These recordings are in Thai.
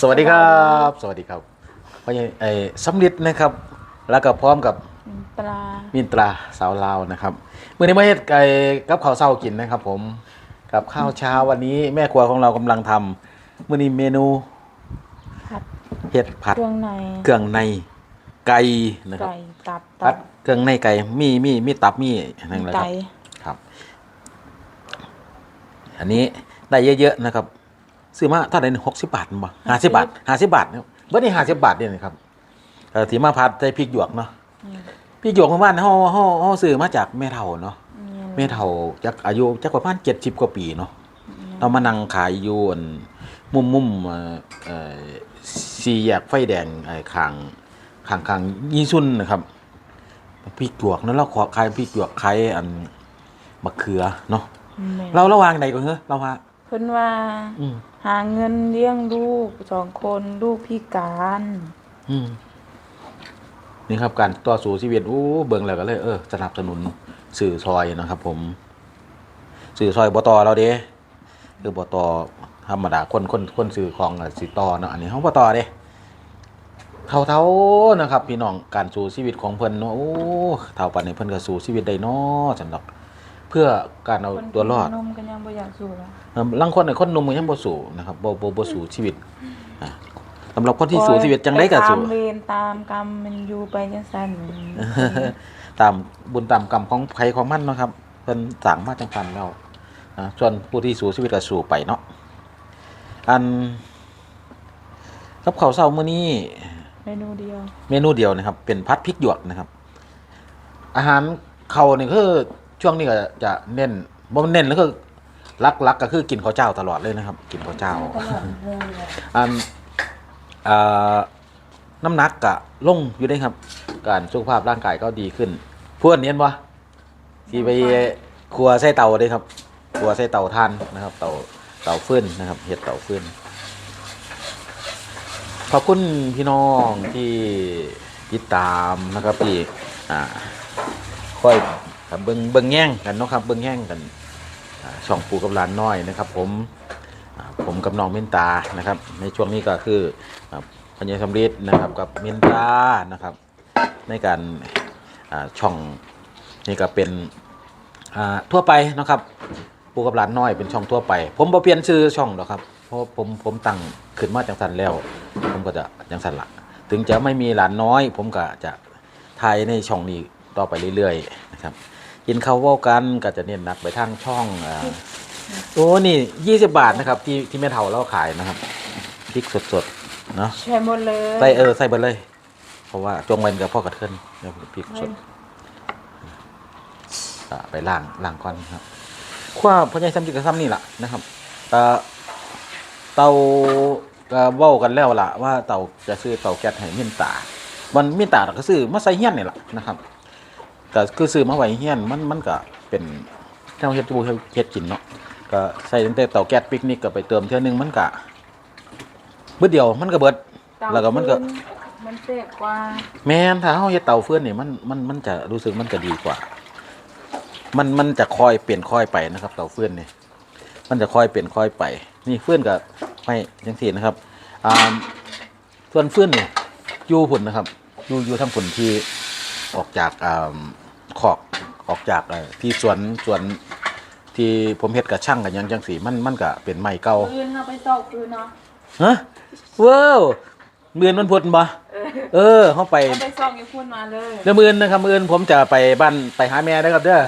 สวัสดีครับ สวัสดีครับพ่อใหญ่ไอ้สำลิดนะครับ แล้วก็พร้อมกับปลามินตราสาวลาวนะครับมื่อนี้มาเฮ็ดไก่กับข้าวเช้ากินนะครับ ผมกับข้าวเช้าวันนี้แม่ครัวของเรากำลังทำมื่อนี้เมนูผัดเห็ดผัดเครื่องในเครื่องในไก่นะครับ ไก่ตับผัดเครื่องในไก่มีมีมีตับมีนั่นแหละครับไก่ครับ อันนี้ได้เยอะๆนะครับ ซื้อมาเท่าไหร่หกสิบบาทมั้งห้าสิบบาทห้าสิบบาทเนี่ยเบิร์ดนี่ห้าสิบบาทเนี่ยนะครับเอ่อที่มาพัดใส่พริกหยวกเนาะอืมพริกหยวกของบ้านเฮาเฮาเฮาซื้อมาจากแม่เฒ่าเนาะอืแม่เฒ่าจักอายุจักประมาณเจ็ดสิบกว่าปีเนาะเรามานั่งขายอยู่อันมุมมุมๆเอ่อเอ่อสี่แยกไฟแดงไอ้คางคางคางยี่ซุนนะครับพริกหยวกนั้นเราขอขายพริกหยวกขายอันมะเขือเนาะแม่เราระวางใดก่อนเหรอเราว่าเพิ่นว่าอืม หาเงินเลี้ยงลูกสองคนลูกพิการ อืมนี่ครับการต่อสู้ชีวิตโอ้เบิ่งแล้วก็เลยเออสนับสนุนสื่อซอยนะครับ ผม สื่อซอยบตเราเด้คือบตธรรมดาคนคนคนสื่อของสิต่อเนาะอันนี้เขาบตเด้เท่าเท่านะครับ พี่น้องการสู้ชีวิตของเพิ่นเนาะโอ้เท่าปันนี้เพิ่นก็สู้ชีวิตได้เนาะสำหรับ เพื่อการเอาตัวรอดคนกินนมกันยังบ่อยากสู้ละเอิ่มลางคนเนี่ยคนหนุ่มมันยังบ่สู้นะครับบ่บ่บ่สู้ชีวิตอะสำหรับคนที่สู้ชีวิตจังได๋ก็สู้ตามเวรตามกรรมมันอยู่ไปจังซั่นตามบุญตามกรรมของใครของมันเนาะครับเพิ่นสั่งมาจังพันแล้วนะส่วนผู้ที่สู้ชีวิตก็สู้ไปเนาะอันกับข้าวเช้ามื้อนี้เมนูเดียว เมนูเดียวนะครับ เป็นพัดพริกหยวกนะครับ อาหารเขานี่คือ ช่วงนี้ก็จะเน้นบ่มันเน้นแล้วคือลักลักก็คือกินข้าวเจ้าตลอดเลยนะครับ กินข้าวเจ้าอันอ่าน้ำหนักกะลงอยู่ได้ครับ การสุขภาพร่างกายก็ดีขึ้นพวกเนียนวะที่ไปครัวใส่เตาได้ครับครัวใส่เตาทานนะครับ เตาเตาฟืนนะครับเห็ดเตาฟืนขอบคุณพี่น้องที่ติดตามนะครับที่อ่าค่อย เบิงเบิงแย่งกันเนาะครับเบิงแย่งกันช่องปูกับหลานน้อยนะครับ ผมผมกับน้องเมนตานะครับ ในช่วงนี้ก็คือพญายสำริดนะครับกับเมนตานะครับ ในการช่องนี่ก็เป็นทั่วไปนะครับปูกับหลานน้อยเป็นช่องทั่วไป ผมบ่เปลี่ยนชื่อช่องหรอกครับเพราะผมผมตั้งขึ้นมาจังสันแล้ว ผมก็จะจังสันละถึงจะไม่มีหลานน้อย ผมก็จะถ่ายในช่องนี้ต่อไปเรื่อยๆนะครับ กินข้าวเว้ากันก็จะเน้นหนักไปทางช่องอ่าโอ้นี่ยี่สิบาทนะครับ ที่ที่แม่เฒ่าเราขายนะครับพริกสดๆเนาะใช่หมดเลยใส่เออใส่เบิดเลย เพราะว่าจงเวนกับพ่อกระเทินเดี๋ยวพริกสดอะไปล้างล้างก่อนครับขั้วพ่อใหญ่ซ้ำจิกกับซ้ำนี่แหละนะครับเตาเตาก็เว้ากันแล้วล่ะว่าเตาจะซื้อเตาแก๊สให้เมียนตามันเมียนตาก็ซื้อมาใส่เฮี้ยนนี่แหละนะครับ แต่คือซื้อมาไว้เฮี้ยนมันมันก็เป็นเจ้าเฮ็ดบูเฮ็ดกินเนาะก็ใส่ตั้งแต่เตาแก๊สปิกนิกก็ไปเติมเท่านึงมันก็เบิดเดียวมันก็เบิดเตาแล้วก็มันก็ฟืมันเจ็บกว่า แม่นถ้าเฮาเฮ็ดเตาเฟื่อนนี่มันมันมันจะรู้สึกมันจะดีกว่า มันมันจะคอยเปลี่ยนคอยไปนะครับ เตาเฟื่อนนี่มันจะคอยเปลี่ยนคอยไป นี่เฟื่อนก็ไม่จังซี่นะครับอ่าส่วนเฟื่อนนี่อยู่พุ่นนะครับ อยู่อยู่ทางพุ่นที่ออกจากอ่าข อกออกจากเอ่อที่สวนสวนที่ผมเฮ็ดกับช่างกันยังจังสีมันมันก็เป็นไม้เก่าปืนเอาไปตอกปืนเนาะฮะว้าวเมือนมันพุดบ่เออเออเข้าไปเอาไปซอกอยู่พุ่นมาเลยเดี๋ยวมือนนะครับมือนผมจะไปบ้านไปหาแม่นะครับเด้อ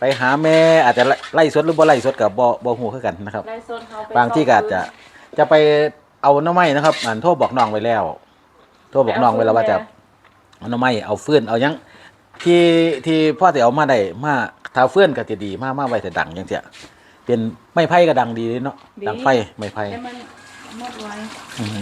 ไปหาแม่อาจจะไล่สดหรือบ่ไล่สดกับบ่บ่ฮู้คือกันนะครับไล่โซนเขาไปบางที่ก็อาจจะจะไปเอาหน้ำไม้นะครับอันโทรบอกน้องไว้แล้ว โทรบอกน้องไว้แล้วว่าจะเอาหน้ำไม้เอาฟืนเอาหยัง ที่ที่พ่อจะเอามาได้มาถ้าฟืนก็จะดีมากมากไว้แต่ดังจังเสียเป็นไม้ไผ่ก็ดังดีเลยเนาะดังไฟไม้ไผ่ให้มันหมดไว้อือฮึ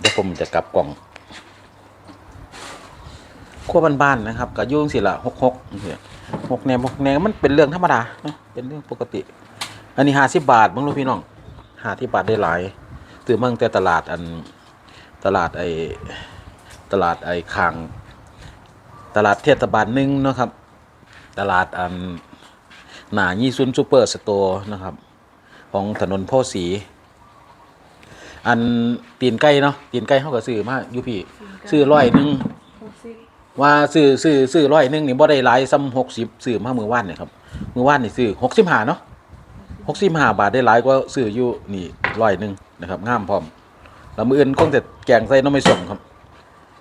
เดี๋ยวผมจะกลับกล่องขั้วบ้านๆนะครับก็อยุ่จั่งสิละหกหกหกแนวหกแนวมันเป็นเรื่องธรรมดาเนาะเป็นเรื่องปกติ อันนี้ห้าสิบบาทบ้างลูกพี่น้องห้าที่บาทได้หลาย ตื่นมั่งแต่ตลาดอันตลาดไอตลาดไอคางตลาดเทศบาลหนึ่งนะครับ ตลาดอันหนายี่ซุนซูเปอร์สโตร์นะครับ ของถนนโพสี อันตีนไก่เนาะตีนไก่เขาก็ซื้อมาอยู่พี่ซื้อร้อยหนึ่งว่าซื้อซื้อซื้อร้อยหนึ่งนี่บ่ได้หลายซ้ำหกสิบซื้อมามือว่านเนี่ยครับมือว่านนี่ซื้อหกสิบห้าเนาะหกสิบห้าบาทได้หลายกว่าซื้ออยู่นี่ร้อยหนึ่ง นะครับงามพร้อมแล้วมืออื่นคงจะแกงใส่น้ำไม่สมครับ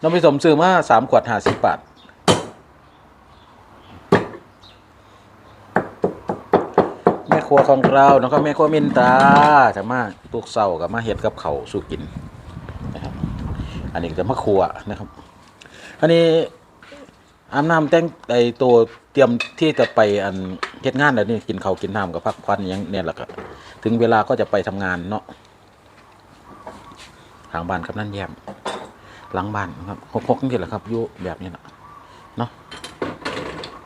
น้ำไม่สมซื้อมาสามขวดห้าสิบบาทแม่ครัวของเราแล้วก็แม่ครัวมินตาจะมาตุกเสากับมาเฮ็ดกับเขาสู่กินนะครับ อันนี้จะมาครัวนะครับ อันนี้อาบน้ำแต่งไอตัวเตรียมที่จะไปอันเฮ็ดงานแล้วนี่กินข้าวกินน้ำกับพักผ่อนอยังเนี่ยแหละก็ถึงเวลาก็จะไปทำงานเนาะ ทางบ้านกับนั่นแย้มหลังบ้านครับหกๆนี่แหละครับอยู่แบบนี้นะเนาะ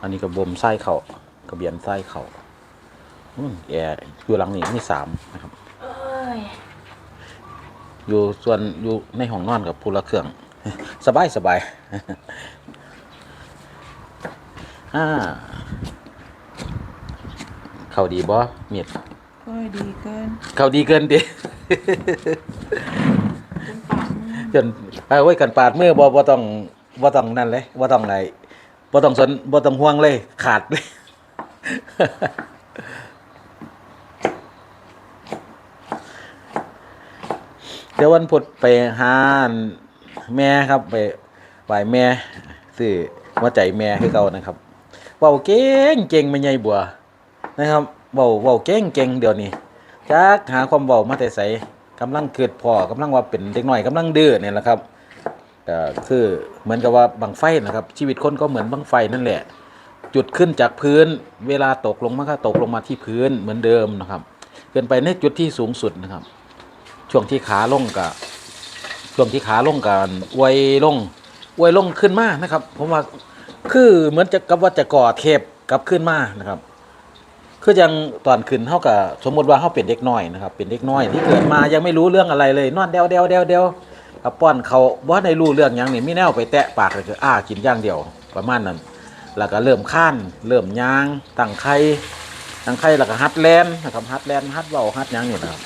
อันนี้ก็บ่มไส้เข่ากระเบียนไส้เข่าอืมแอร์อยู่หลังนี้มีสามนะครับเอ้ยอยู่ส่วนอยู่ในห้องนอนกับพูละเครื่อง สบายสบายอ่าเข้าดีบ่เมียดก็ดีเกิน เข้าดีเกินดิ จนปากมือจนไปไว้กันปาดมือบ่บ่ต้องบ่ต้องนั่นเลยบ่ต้องไหนบ่ต้องสนบ่ต้องห่วงเลย ขาดเลย เดี๋ยววันพุธไปหาแม่ครับไปไหว้แม่ซื้อหัวใจแม่ให้เขานะครับเว้าเก่งเก่งไม่ใหญ่บัวนะครับเว้าเว้าเก่งเก่งเดี๋ยวนี้จักหาความเว้ามาแต่ไส กำลังเกิดพอกำลังว่าเป็นเด็กน้อยกำลังดื้อเนี่ยแหละครับก็คือเหมือนกับว่าบังไฟนะครับ ชีวิตคนก็เหมือนบังไฟนั่นแหละ จุดขึ้นจากพื้น เวลาตกลงมันก็ตกลงมาที่พื้นเหมือนเดิมนะครับเกินไปในจุดที่สูงสุดนะครับ ช่วงที่ขาลงกับช่วงที่ขาลงกันอวยลงอวยลงขึ้นมานะครับ ผมว่าคือเหมือนจะกับว่าจะก่อเทปกับขึ้นมานะครับ คือยังตอนขึ้นเท่ากับสมมติว่าเขาเป็นเด็กน้อยนะครับ เป็นเด็กน้อยที่เกิดมายังไม่รู้เรื่องอะไรเลยนอนเดวเดวเดวเดวกับป้อนเขาว่าในรู้เรื่องหยังนี่ไม่แน่วไปแตะปากเลยคืออ้ากินอย่างเดียวประมาณนั้น แล้วก็เริ่มข้านเริ่มยางตั้งไข่ตั้งไข่แล้วก็ฮัดแลนนะครับฮัดแลนฮัดเบาฮัดหยังนี่นะครับ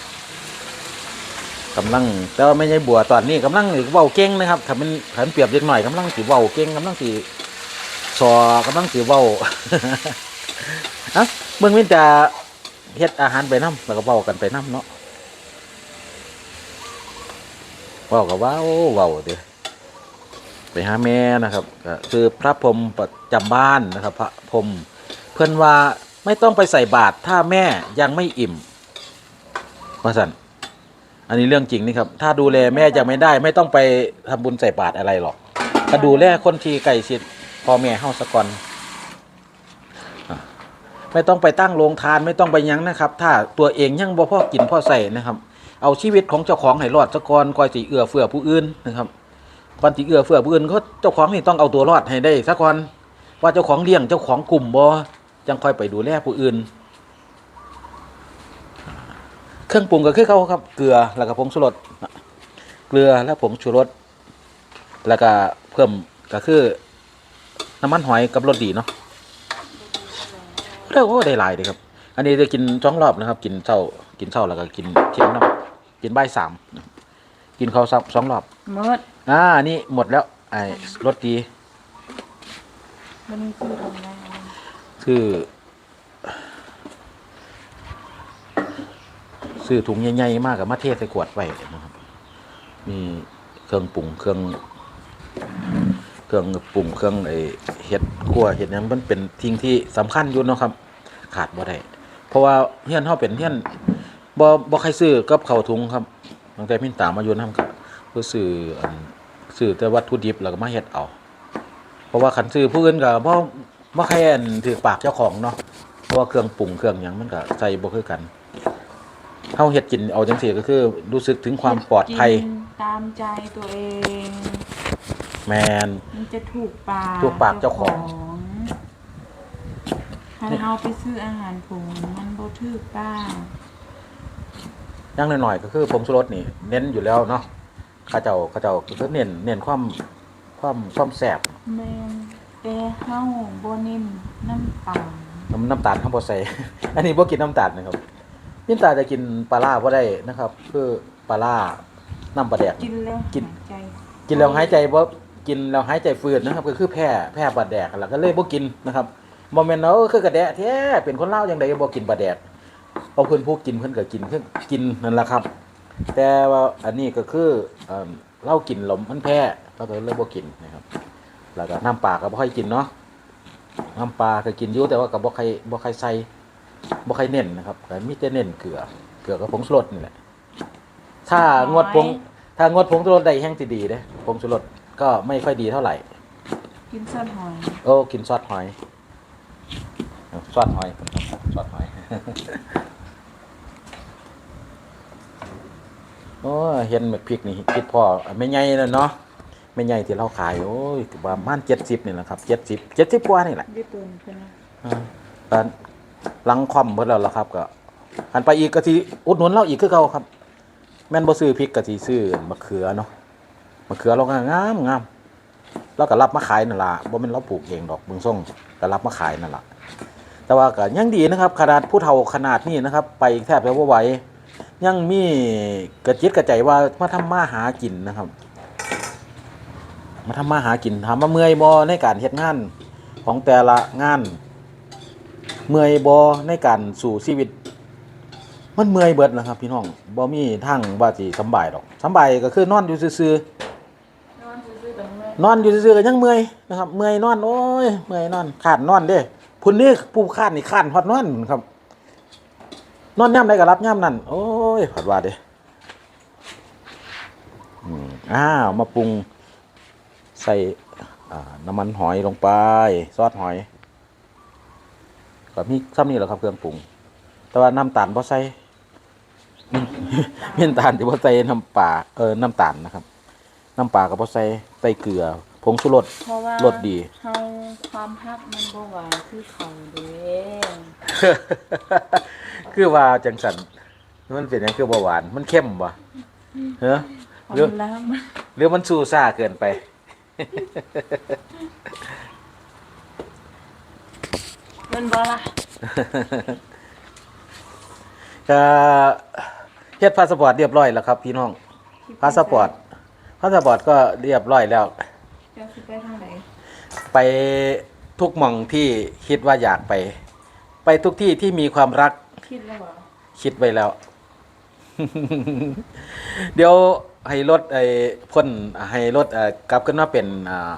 กำลังแต่ว่าไม่ใช่บัวตอนนี้กำลังเว้าเก่งนะครับถ้ามันถ้ามันเปรียบเล็กหน่อยกำลังสิเว้าเก่งกำลังสิสอกำลังสิเว้า อะเมืองมินจะเฮ็ดอาหารไปน้ำแล้วก็เว้ากันไปน้ำเนาะเว้ากับว้าเว้าเด้อไปหาแม่นะครับคือพระพรมประจำบ้านนะครับ พระพรมเพื่อนว่าไม่ต้องไปใส่บาตรถ้าแม่ยังไม่อิ่มว่าสันอันนี้เรื่องจริงนี่ครับ ถ้าดูแลแม่ยังไม่ได้ ไม่ต้องไปทำบุญใส่บาตรอะไรหรอกถ้าดูแลคนที่ใกล้ชิดพอแม่เฮาสะก่อน ไม่ต้องไปตั้งโรงทานไม่ต้องไปยังนะครับ ถ้าตัวเองยังบ่พ่อกินพ่อใส่นะครับ เอาชีวิตของเจ้าของให้รอดสะก่อนก่อยสิเอื้อเฟื้อผู้อื่นนะครับก่อนสิเอื้อเฟื้อผู้อื่นเขาเจ้าของนี่ต้องเอาตัวรอดให้ได้สะก่อนว่าเจ้าของเลี้ยงเจ้าของกลุ่มบ่จังค่อยไปดูแลผู้อื่น เครื่องปรุงก็คือเขาครับ เกลือแล้วก็ผงชูรสเกลือและผงชูรสแล้วก็เพิ่มก็คือน้ำมันหอยกับรสดีเนาะ เรียกว่าได้หลายเลยครับ อันนี้จะกินสองรอบนะครับ กินเช้ากินเช้าแล้วก็กินเที่ยงน้ำกินบ่ายสามนะครับกินข้าวซับสองรอบเมิดอ่าอันนี่หมดแล้วไอ้รสดีมันคือทำไงคือซื้อถุงใหญ่ๆมากกับมาเทใส่ขวดไว้นะครับ มีเครื่องปรุงเครื่อง เครื่องปรุงเครื่องไอเห็ดขั่วเห็ดหยังมันเป็นทิ้งที่สำคัญอยู่เนาะครับ ขาดบ่ได้เพราะว่าเฮียนเฮาเป็นเฮียนบ่บ่ใครซื้อกับข้าวถุงครับตั้งแต่พินตามมาอยู่นำก็คือซื้ออันซื้อแต่วัตถุดิบแล้วก็มาเฮ็ดเอา เพราะว่าคันซื้อผู้อื่นก็บ่บ่ใครอนถือปากเจ้าของเนาะเพราะว่าเครื่องปรุงเครื่องหยังมันก็ใส่บ่คือกันเฮาเฮ็ดกินเอาจังซี่ก็คือ รู้สึกถึงความปลอดภัยตามใจตัวเอง แมน มันจะถูกปากถูกปากเจ้าของถ้าเราไปซื้ออาหารผงมันบ่ถูกป้ากอย่างหน่อยๆก็คือผงชูรสนี่ เน้นอยู่แล้วเนาะเข้าเจ้าเข้าเจ้าก็เน้นเน้นความความความแสบแม่นแต่เฮาบ่เน้นน้ำปลาน้ำน้ำตาลข้างบนใส่ อันนี้บ่กินน้ำตาลนะครับมินตาจะกินปลาล่าบ่ได้นะครับ คือปลาล่าน้ำปลาแดก กินแล้วกิน หายใจกินแล้วหายใจบ่ กินแล้วหายใจฝืดนะครับ ก็คือแพ้แพ้ปลาแดกแล้วก็เลยบ่กินนะครับบ่แม่นเนาะคือกระแดะแท้เป็นคนเล่าวจังไดบ่กินปลาแดกเอาเพิ่นผู้กินเพิ่อนก็กินเพิ่นกินนั่นแหละครับ แต่ว่าอันนี้ก็คือเอ่ากินหลมมันแพ้เราก็เลยบ่กินนะครับ แล้วก็น้ำปลาก็บ่ค่อยกินเนาะน้ำปลาก็กินอยู่แต่ว่าก็บ่ค่อยบ่ค่อยใส่บ่ค่อยเน้นนะครับมีแต่เน้นเกลือเกลือกับผงชูรสนี่แหละถ้างวดผงถ้างวดผงชูรสได้แห้งสิดีเด้ผงชูรส ก็ไม่ค่อยดีเท่าไหร่ กินซอสหอยโอ้กินซอสหอยซอสหอยซอสหอย โอ้ยเห็นหมึกพริกนี่คิดพ่อไม่ใหญ่แล้วเนาะไม่ใหญ่ที่เราขาย โอ้ยประมาณเจ็ดสิบนี่แหละครับเจ็ดสิบเจ็ดสิบกว่านี่แหละได้ปืนเพิ่นนะอ่าตอนหลังคว่ำเบิดแล้วล่ะครับ ก็หันไปอีกก็สิอุดหนุนเราอีกคือเก่าครับ แม่นบ่ซื้อพริกก็สิซื้อมะเขือเนาะ มะเขือเราก็งามงามเราก็รับมาขายนั่นละบ่แม่นเราปลูกเองดอกเบิ่งส่งก็รับมาขายนั่นละแต่ว่าก็ยังดีนะครับ ขนาดผู้เฒ่าขนาดนี้นะครับ ไปแทบจะบ่ไหวยังมีกระจิตกระใจว่ามาทำมาหากินนะครับ มาทำมาหากินถามว่าเมื่อยบ่ในการเฮ็ดงานของแต่ละงาน เมื่อยบ่ในการสู่ชีวิต มันเมื่อยเบิดนะครับ พี่น้องบ่มีทางว่าสิสบายดอกสบายก็คือนอนอยู่ซื่ อนซื่อๆตรงเลย ๆ นอนอยู่ซื่อๆก็ยังเมื่อยนะครับเมื่อยนอนโอ้ยเมื่อยนอนขาดนอนเด้พุ่นนี่ผู้ขาดนี่ขาดฮอดนอนครับ นอนย่ำใดก็รับย่ำนั่นโอ้ยผัดว่าเด้อ้าวมาปรุงใส่น้ำมันหอยลงไป ซอสหอยก็มีซ้ำนี่แหละครับเครื่องปรุง แต่ว่าน้ำตาลบ่ใส่มีมีนตาลที่บ่ใส่น้ำปลาเออน้ำตาลนะครับ น้ำปลาก็บ่ใส่ ใส่เกลือ ผงชูรส เพราะว่ารสดี เฮาความฮักมันบ่หวานคือเขาเด้คือว่าจังสันมันเป็นหยังคือบ่หวาน มันเข้มบ่เฮ้อความเรื่องล้ำหรือมันซูซ่าเกินไป มันบ่ล่ะก็เฮ็ดพาสปอร์ตเรียบร้อยแล้วครับพี่น้อง พาสปอร์ต พาสปอร์ตก็เรียบร้อยแล้ว จะสิไปทางไหนไปทุกหม่องที่คิดว่าอยากไป ไปทุกที่ที่มีความรักคิดแล้วบ่คิดไว้แล้ว เดี๋ยวให้รถไอ้พ่นให้รถเอ่อกลับขึ้นมาเป็นอ่า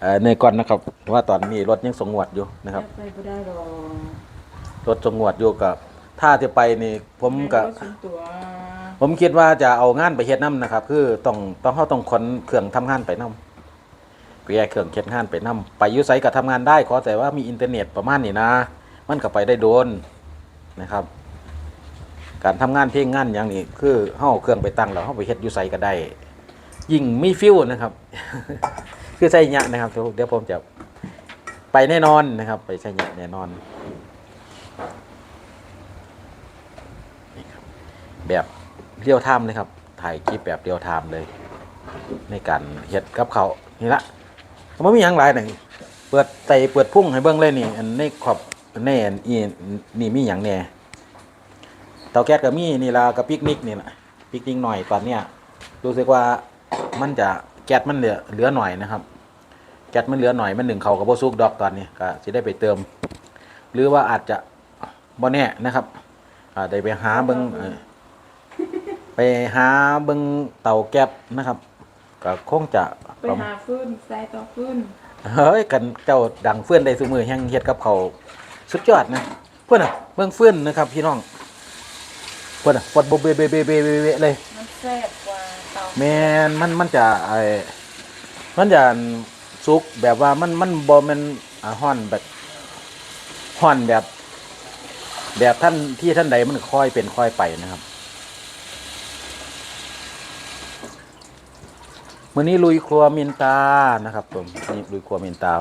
เอ่อในก่อนนะครับเพราะว่าตอนนี้รถยังสงวดอยู่นะครับไปบ่ได้หรอกรถสงวดอยู่กับถ้าจะไปนี่ผมก็แม่นบ่ส่วนตัว ผมคิดว่าจะเอางานไปเฮ็ดน้ำนะครับ คือต้องต้องเฮาต้องขนเครื่องทำงานไปน้ำแยเครื่องเฮ็ดงานไปน้ำไปอยุไสก็ทำงานได้ขอแต่ว่ามีอินเทอร์เน็ตประมาณนี้นะ มันก็ไปได้โดนนะครับ การทำงานเพียงงานอย่างนี้คือเฮาเอาเครื่องไปตั้งแล้วเฮาไปเฮ็ดอยู่ไสก็ได้ ยิ่งมีฟิวนะครับ คือใช่ยะนะครับเดี๋ยวผมจะไปแน่นอนนะครับ ไปใช่ยะแน่นอนแบบ เรียวไทม์เลยครับ ถ่ายคลิปแบบเรียวไทม์เลย ในการเฮ็ดกับเขานี่ละมันมีอย่างหลายหนึ่งเปิดใจเปิดพุ่งให้เบิ่งเลยนี่ อันในขอบในอันอีนี่มีอย่างแน่เตาแก๊สก็มีนี่ละกับปิกนิกนี่ละปิกนิกหน่อยตอนเนี้ยรู้สึกว่ามันจะแก๊สมันเหลือเหลือหน่อยนะครับ แก๊สมันเหลือหน่อยมันหนึ่งเขากับโบซุกดอกตอนนี้ก็จะได้ไปเติม หรือว่าอาจจะบ่แน่นะครับอาจได้ไปหาเบิ่งเออ ไปหาเบิ่งเตาแก๊สนะครับก็คงจะไปหาฟืนใส่ต่อฟืนเฮ้ยกันเจ้าดังเฟื่อนได้ซุมือแห่งเฮ็ดกับเขาวสุดยอดนะเพื่อนอะเบิ่งเฟื่อนนะครับพี่น้องเพื่อนอะปดบเบเบเบเบเบเบเลยมันแซ่บกว่าเตาแมนมันมันจะไอ้มันจะสุกแบบว่ามันมันบ่แม่นอ่าฮ้อนแบบฮ้อนแบบ แบบท่านที่ท่านใดมันค่อยเป็นค่อยไปนะครับ มื่อนี้ลุยครัวมินตานะครับผมนี่ลุยครัวมินตา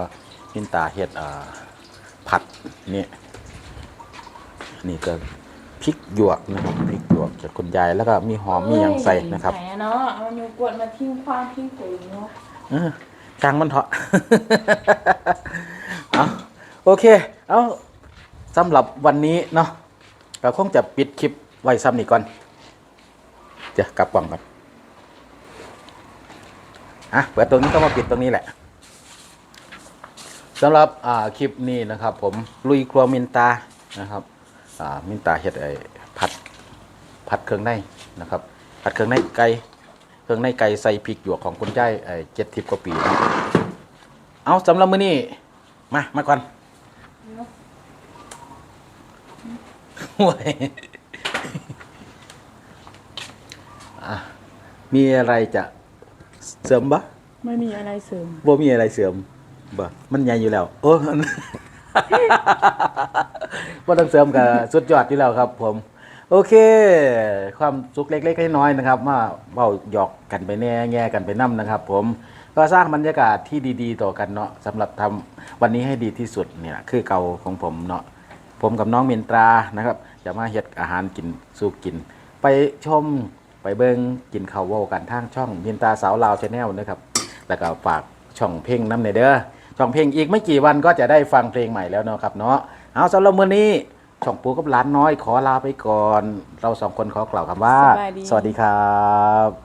มินตาเห็ดอ่าผัดนี่นี่ก็พริกหยวกนะครับพริกหยวกจากคุณยายแล้วก็มีหอมมีหยังใส่นะครับใส่เนาะเอานิ้วกดมาทิ้งความทิ้งปุ๋ยเนาะเออช่างมันเถอะเอาโอเค เอาสำหรับวันนี้เนาะเราคงจะปิดคลิปไว้ซ้ำนี่ก่อนจะกลับกล่องก่อน อะเปิดตรงนี้ก็มาปิดตรงนี้แหละสำหรับอ่าคลิปนี้นะครับ ผมลุยครัวมินตานะครับอ่ามินตาเฮ็ดไอ้ผัดผัดเครื่องในนะครับผัดเครื่องในไก่เครื่องในไก่ใส่พริกหยวกของคุณยายไอ้เจ็ดทิพกว่าปีนะเอาสำหรับมื้อนี้มามาก่อนห่วยอะมีอะไรจะ เสริมบะไม่มีอะไรเสริมบ่มีอะไรเสริมบะมันใหญ่อยู่แล้ว โอ้บ่ต้องเสริมกับสุดยอดอยู่แล้วครับ ผม โอเค ความสุขเล็กๆน้อยๆนะครับมาเว้าหยอกกันไปแน่แง่กันไปนํนะครับ ผมก็สร้างบรรยากาศที่ดีๆ ต่อกันเนาะสำหรับทำวันนี้ให้ดีที่สุดเนี่ยคือเก่าของผมเนาะผมกับน้องมินตรานะครับจะมาเฮ็ดอาหารกินสู่กิน ไปชม ไปเบิงกินข้าวเว้ากันทางช่องมินตราสาวลาวชาแนลนะครับแล้วก็ฝากช่องเพลงน้ำในเด้อช่องเพลงอีกไม่กี่วันก็จะได้ฟังเพลงใหม่แล้วเนาะครับเนาะเอาสำหรับมื้อนี้ช่องปูกับหลานน้อยขอลาไปก่อน เราสองคนขอกล่าวคำว่า สวัสดีสวัสดีครับ